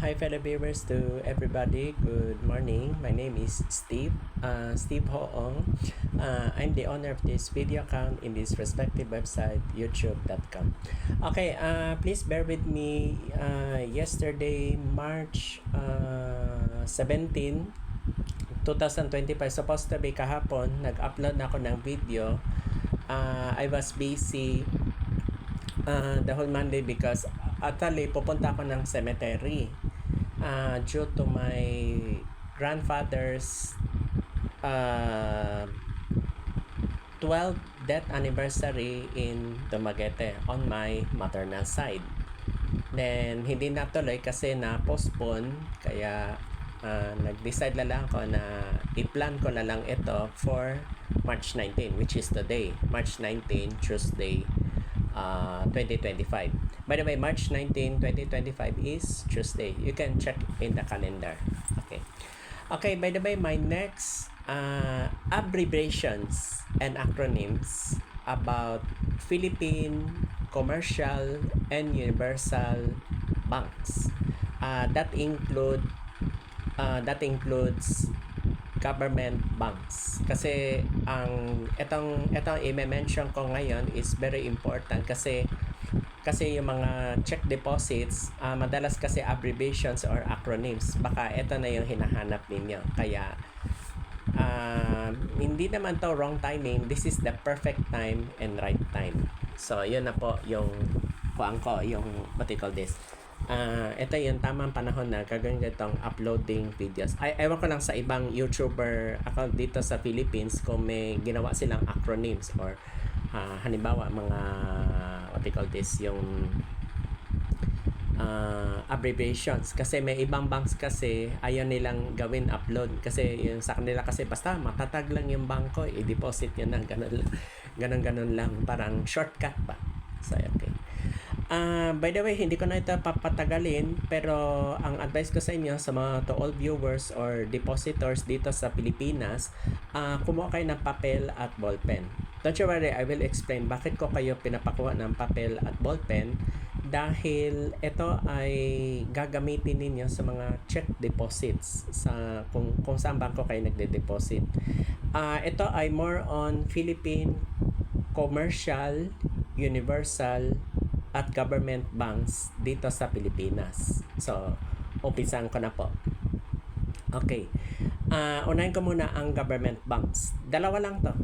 hi fellow viewers to everybody. Good morning. My name is Steve. Uh, Steve Hoong. Uh, I'm the owner of this video account in this respective website, youtube.com. Okay, uh, please bear with me. Uh, yesterday, March uh, 17, 2025, supposed to be kahapon, nag-upload na ako ng video. Uh, I was busy uh, the whole Monday because actually pupunta ako ng cemetery uh, due to my grandfather's uh, 12th death anniversary in Dumaguete on my maternal side. Then, hindi natuloy kasi na-postpone. Kaya, uh, nag-decide na lang ako na i-plan ko na lang ito for March 19, which is today. March 19, Tuesday, uh, 2025. By the way, March 19, 2025 is Tuesday. You can check in the calendar. Okay. Okay, by the way, my next uh, abbreviations and acronyms about Philippine commercial and universal banks. Uh, that include uh, that includes government banks. Kasi ang itong itong i-mention ko ngayon is very important kasi kasi yung mga check deposits, uh, madalas kasi abbreviations or acronyms. Baka ito na yung hinahanap ninyo. Kaya uh, hindi naman to wrong timing. This is the perfect time and right time. So, yun na po yung kuang ko, yung what you call this uh, ito yung tamang panahon na gagawin itong uploading videos. Ay, ewan ko lang sa ibang YouTuber account dito sa Philippines kung may ginawa silang acronyms or uh, halimbawa mga what they call this, yung uh, abbreviations. Kasi may ibang banks kasi ayaw nilang gawin upload. Kasi yung sa kanila kasi basta matatag lang yung bangko i-deposit nyo ng ganun ganun ganun lang. Parang shortcut pa. So okay Uh, by the way, hindi ko na ito papatagalin pero ang advice ko sa inyo sa mga to all viewers or depositors dito sa Pilipinas, uh, kumuha kayo ng papel at ballpen. Don't you worry, I will explain bakit ko kayo pinapakuha ng papel at ballpen dahil ito ay gagamitin ninyo sa mga check deposits sa kung kung saan bangko kayo nagde-deposit. Uh, ito ay more on Philippine commercial, universal, at government banks dito sa Pilipinas. So, umpisan ko na po. Okay. Uh, unahin ko muna ang government banks. Dalawa lang to.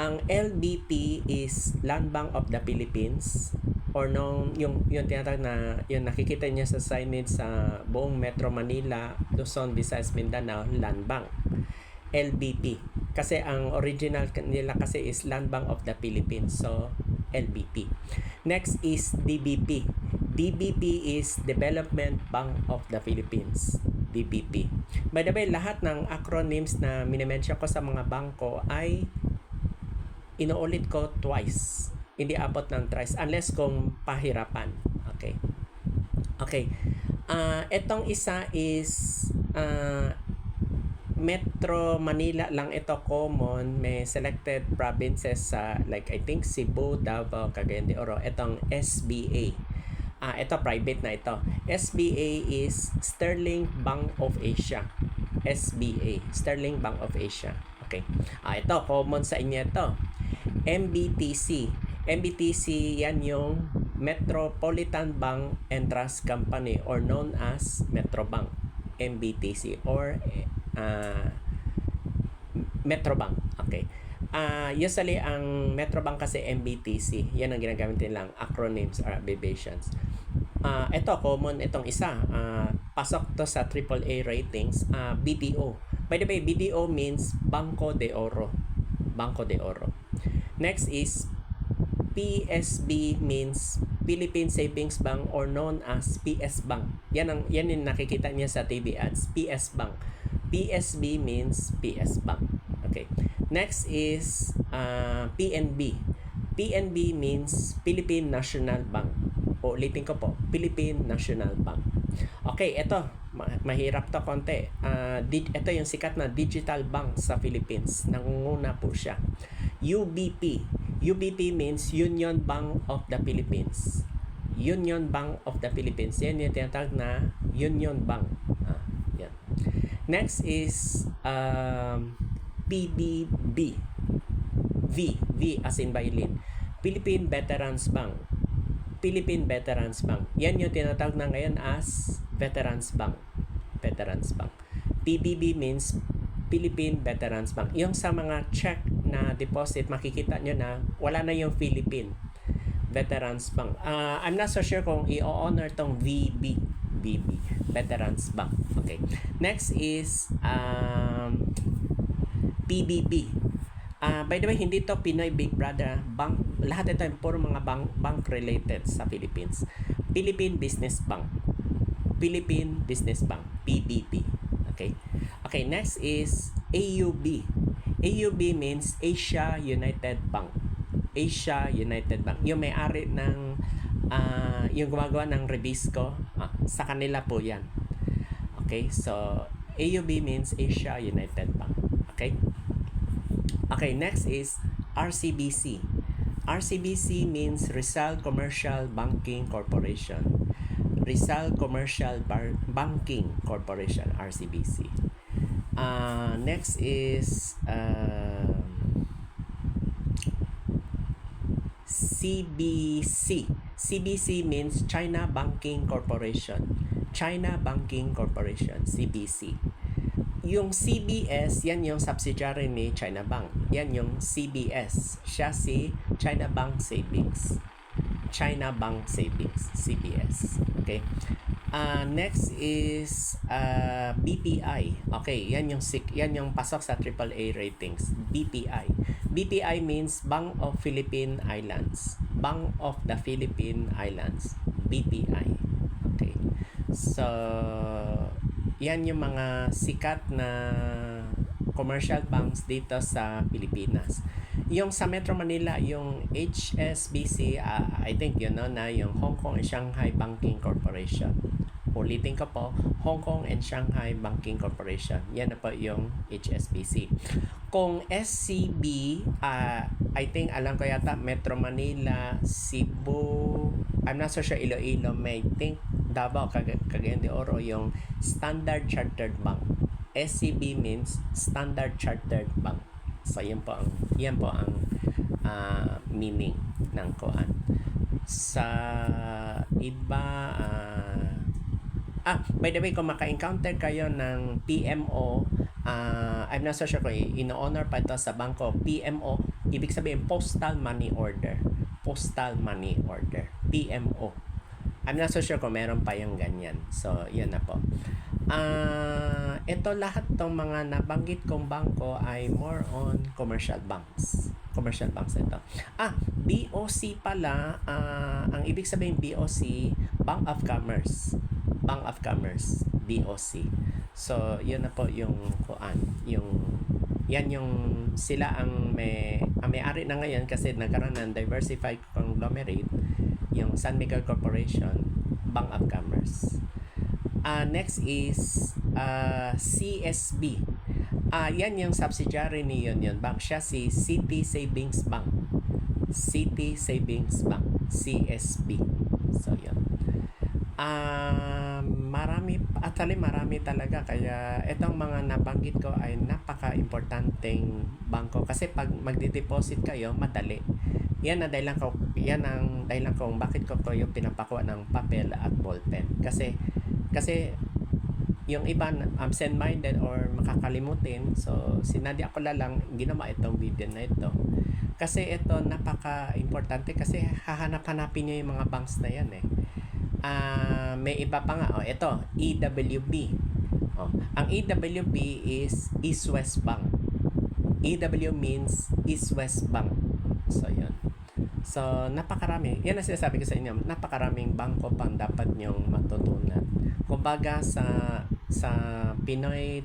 Ang LBP is Land Bank of the Philippines or nung yung yung tinatawag na yung nakikita niya sa signage sa buong Metro Manila, Luzon, Visayas, Mindanao, Land Bank. LBP. Kasi ang original nila kasi is Land Bank of the Philippines. So, LBP. Next is DBP. DBP is Development Bank of the Philippines. DBP. By the way, lahat ng acronyms na minimension ko sa mga bangko ay inuulit ko twice. Hindi abot ng thrice unless kung pahirapan. Okay. Okay. Uh, etong isa is uh, Metro Manila lang ito common. May selected provinces sa like I think Cebu, Davao, Cagayan de Oro. Itong SBA. Ah, ito private na ito. SBA is Sterling Bank of Asia. SBA, Sterling Bank of Asia. Okay. Ah, ito common sa inyo ito. MBTC. MBTC yan yung Metropolitan Bank and Trust Company or known as Metrobank. MBTC or uh, Metrobank. Okay. Uh, usually, ang Metrobank kasi MBTC. Yan ang ginagamit nilang acronyms or abbreviations. Uh, ito, common itong isa. Uh, pasok to sa AAA ratings. Uh, BDO. By the way, BDO means Banco de Oro. Banco de Oro. Next is PSB means Philippine Savings Bank or known as PS Bank. Yan ang yan yung nakikita niya sa TV ads, PS Bank. PSB means PS Bank. Okay. Next is uh, PNB. PNB means Philippine National Bank. O ulitin ko po, Philippine National Bank. Okay, ito, mahirap to konti. Uh, ito yung sikat na digital bank sa Philippines. Nangunguna po siya. UBP. UBP means Union Bank of the Philippines. Union Bank of the Philippines. Yan yung tinatawag na Union Bank. Next is um, PBB. V. V as in violin. Philippine Veterans Bank. Philippine Veterans Bank. Yan yung tinatawag na ngayon as Veterans Bank. Veterans Bank. PBB means Philippine Veterans Bank. Yung sa mga check na deposit, makikita nyo na wala na yung Philippine Veterans Bank. Uh, I'm not so sure kung i-honor tong VB. VB. Veterans Bank. Okay. Next is um, PBB. Uh, by the way, hindi to Pinoy Big Brother. Bank, lahat ito ay puro mga bank, bank related sa Philippines. Philippine Business Bank. Philippine Business Bank. PBB. Okay. Okay, next is AUB. AUB means Asia United Bank. Asia United Bank. Yung may-ari ng uh, yung gumagawa ng Rebisco, uh, sa kanila po 'yan. Okay? So AUB means Asia United Bank. Okay? Okay, next is RCBC. RCBC means Rizal Commercial Banking Corporation. Rizal Commercial Bar- Banking Corporation, RCBC. Uh, next is uh, CBC. CBC means China Banking Corporation. China Banking Corporation, CBC. Yung CBS, yan yung subsidiary ni China Bank. Yan yung CBS. Siya si China Bank Savings. China Bank Savings, CBS. Okay? Uh, next is uh, BPI. Okay, yan yung yan yung pasok sa AAA ratings. BPI. BPI means Bank of Philippine Islands. Bank of the Philippine Islands. BPI. Okay. So, yan yung mga sikat na commercial banks dito sa Pilipinas. Yung sa Metro Manila, yung HSBC, uh, I think you know na yung Hong Kong and Shanghai Banking Corporation. Ulitin ko po, Hong Kong and Shanghai Banking Corporation. Yan na po yung HSBC. Kung SCB, uh, I think alam ko yata Metro Manila, Cebu, I'm not so sure Iloilo, may think Davao, Cag Cagayan de Oro, yung Standard Chartered Bank. SCB means Standard Chartered Bank. So yan po ang yan po ang uh, meaning ng koan. Sa iba uh, Ah, by the way, kung maka-encounter kayo ng PMO, uh, I'm not so sure kung ino-honor pa ito sa bangko. PMO, ibig sabihin postal money order. Postal money order. PMO. I'm not so sure kung meron pa yung ganyan. So, yun na po. Uh, ito lahat ng mga nabanggit kong bangko ay more on commercial banks. Commercial banks ito. Ah, BOC pala, uh, ang ibig sabihin BOC, Bank of Commerce. Bank of Commerce, BOC. So, yun na po yung kuan, yung yan yung sila ang may ang may-ari na ngayon kasi nagkaroon ng diversified conglomerate yung San Miguel Corporation Bank of Commerce uh, next is uh, CSB uh, yan yung subsidiary ni Union Bank. Siya si City Savings Bank. City Savings Bank CSB so yun. Uh, marami actually marami talaga. Kaya itong mga nabanggit ko ay napaka-importanteng bangko. Kasi pag magde-deposit kayo madali. Yan ang dahilan ko yan ang dahilan kung bakit ko yung pinapakuha ng papel at ballpen. Kasi kasi yung iba absent-minded or makakalimutin so sinadi ako lang ginawa itong video na ito kasi ito napaka-importante kasi hahanap-hanapin nyo yung mga banks na yan eh uh, may iba pa nga. Oh, ito, EWB. Oh, ang EWB is East West Bank. EW means East West Bank. So, yun. So, napakarami. Yan ang sinasabi ko sa inyo. Napakaraming bangko pang dapat nyong matutunan. Kumbaga sa sa Pinoy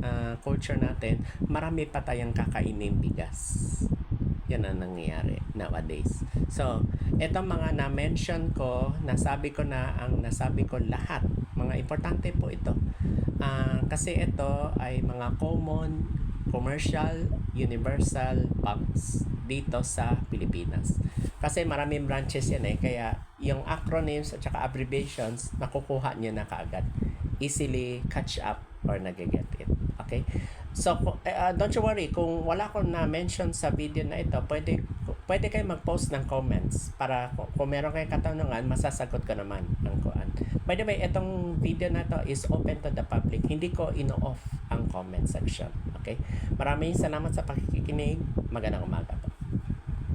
uh, culture natin, marami pa tayong kakainin bigas. Yan ang nangyayari nowadays. So, itong mga na-mention ko, nasabi ko na ang nasabi ko lahat. Mga importante po ito. Uh, kasi ito ay mga common, commercial, universal banks. Dito sa Pilipinas. Kasi maraming branches yan eh. Kaya yung acronyms at saka abbreviations, nakukuha nyo na kaagad. Easily catch up or nagiget it. Okay? So, ah, don't you worry. Kung wala ko na-mention sa video na ito, pwede, pwede kayo mag-post ng comments para kung, meron kayong katanungan, masasagot ko naman ang kuan. By the way, itong video na to is open to the public. Hindi ko ino-off ang comment section. Okay? Maraming salamat sa pakikinig. Magandang umaga.